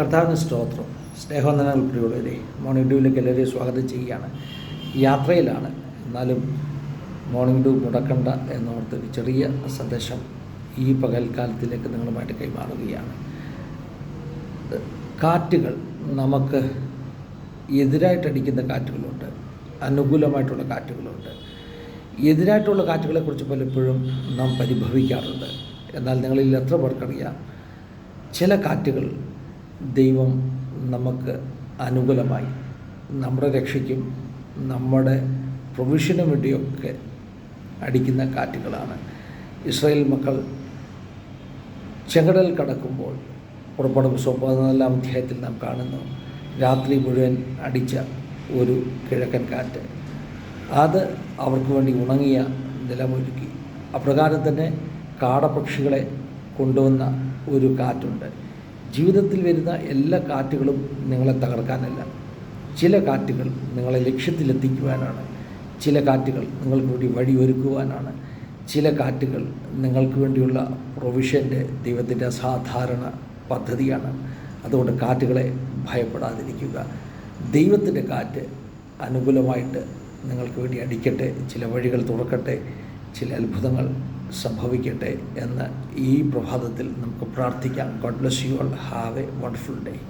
കർത്താവിന് സ്തോത്രം. സ്നേഹവന്ദനങ്ങൾ പ്രിയുള്ളവരെ മോർണിംഗ് ഡ്യൂവിലേക്ക് എല്ലാവരെയും സ്വാഗതം ചെയ്യുകയാണ്. യാത്രയിലാണ്. എന്നാലും മോർണിംഗ് ഡ്യൂ മുടക്കണ്ട എന്നോർത്ത് ഒരു ചെറിയ സന്ദേശം ഈ പകൽക്കാലത്തിലേക്ക് നിങ്ങളുമായിട്ട് കൈമാറുകയാണ്. കാറ്റുകൾ നമുക്ക് എതിരായിട്ടടിക്കുന്ന കാറ്റുകളുണ്ട്. അനുകൂലമായിട്ടുള്ള കാറ്റുകളുണ്ട്. എതിരായിട്ടുള്ള കാറ്റുകളെക്കുറിച്ച് പലപ്പോഴും നാം പരിഭവിക്കാറുണ്ട്. എന്നാൽ നിങ്ങളിൽ എത്ര പേർക്കറിയാം? ചില കാറ്റുകൾ ദൈവം നമുക്ക് അനുകൂലമായി നമ്മുടെ രക്ഷയ്ക്കും നമ്മുടെ പ്രൊവിഷനും വേണ്ടിയൊക്കെ അടിക്കുന്ന കാറ്റുകളാണ്. ഇസ്രായേൽ മക്കൾ ചെങ്കടൽ കടക്കുമ്പോൾ പുറപ്പെടും. പതിനാലാം അധ്യായത്തിൽ നാം കാണുന്നു രാത്രി മുഴുവൻ അടിച്ച ഒരു കിഴക്കൻ കാറ്റ്. അത് അവർക്ക് വേണ്ടി ഉണങ്ങിയ നിലമൊരുക്കി. അപ്രകാരം തന്നെ കാടപക്ഷികളെ കൊണ്ടുവന്ന ഒരു കാറ്റുണ്ട്. ജീവിതത്തിൽ വരുന്ന എല്ലാ കാറ്റുകളും നിങ്ങളെ തകർക്കാനല്ല. ചില കാറ്റുകൾ നിങ്ങളെ ലക്ഷ്യത്തിലെത്തിക്കുവാനാണ്. ചില കാറ്റുകൾ നിങ്ങൾക്ക് വേണ്ടി വഴിയൊരുക്കുവാനാണ്. ചില കാറ്റുകൾ നിങ്ങൾക്ക് വേണ്ടിയുള്ള പ്രൊവിഷന്റെ ദൈവത്തിന്റെ സാധാരണ പദ്ധതിയാണ്. അതുകൊണ്ട് കാറ്റുകളെ ഭയപ്പെടാതിരിക്കുക. ദൈവത്തിന്റെ കാറ്റ് അനുകൂലമായിട്ട് നിങ്ങൾക്ക് വേണ്ടി അടിക്കട്ടെ. ചില വഴികൾ തുറക്കട്ടെ. ചില അത്ഭുതങ്ങൾ സംഭവിക്കട്ടെ എന്ന് ഈ പ്രഭാതത്തിൽ നമുക്ക് പ്രാർത്ഥിക്കാം. God bless you all have a wonderful day